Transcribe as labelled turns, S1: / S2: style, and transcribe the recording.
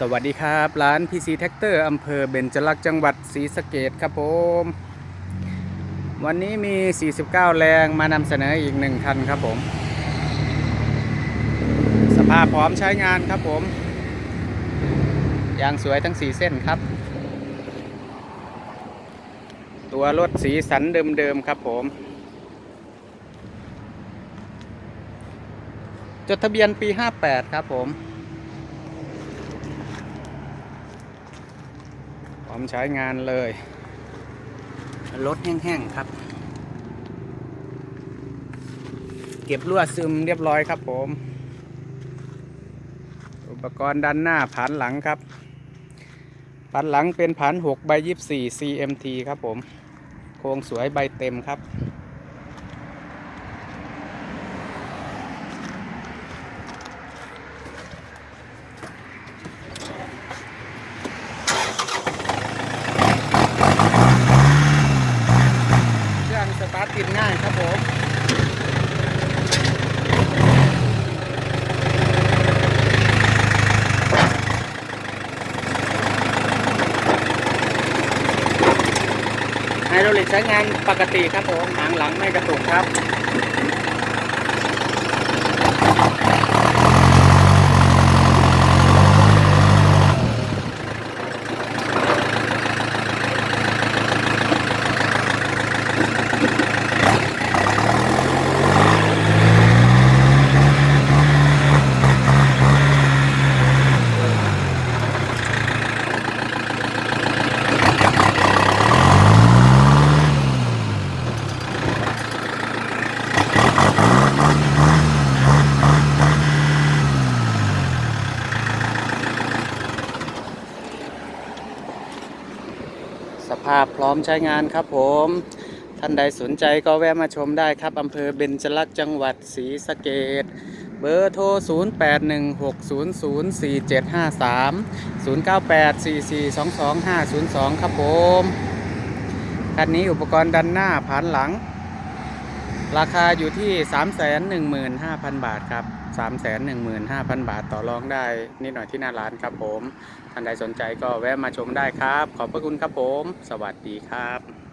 S1: สวัสดีครับ ร้าน PC t r a c t o r อำเภอเบญจลักษณ์จังหวัดศรีสะเกดครับผม วันนี้มี 49 แรงมานำเสนออีกหนึ่งคันครับผม สภาพพร้อมใช้งานครับผม ยางสวยทั้ง 4 เส้นครับ ตัวรถสีสันเดิมๆครับผมจดทะเบียนปี 58 ครับผม พร้ อมใช้งานเลย รถแห้งๆครับ เก็บลวดซึมเรียบร้อยครับผม อุปกรณ์ด้านหน้าผานหลังครับผานหลังเป็นผาน6ใบ24 CMT ครับผม โครงสวยใบเต็มครับ เค ติดง่ายครับผมไฮโดรลิกใช้งานปกติครับผมหางหลังไม่กระตุกครับ สภาพพร้อมใช้งานครับผม ท่านใดสนใจก็แวะมาชมได้ครับอำเภอเบญจลักษณ์จังหวัดศรีสะเกดเบอร์โทร 0816004753 0984422502 ครับผมคันนี้อุปกรณ์ดันหน้าผ่านหลัง ราคาอยู่ที่ 315,000 บาทครับ 315,000 บาทต่อรองได้นิดหน่อยที่หน้าร้านครับผม ท่านใดสนใจก็แวะมาชมได้ครับ ขอบพระคุณครับผม สวัสดีครับ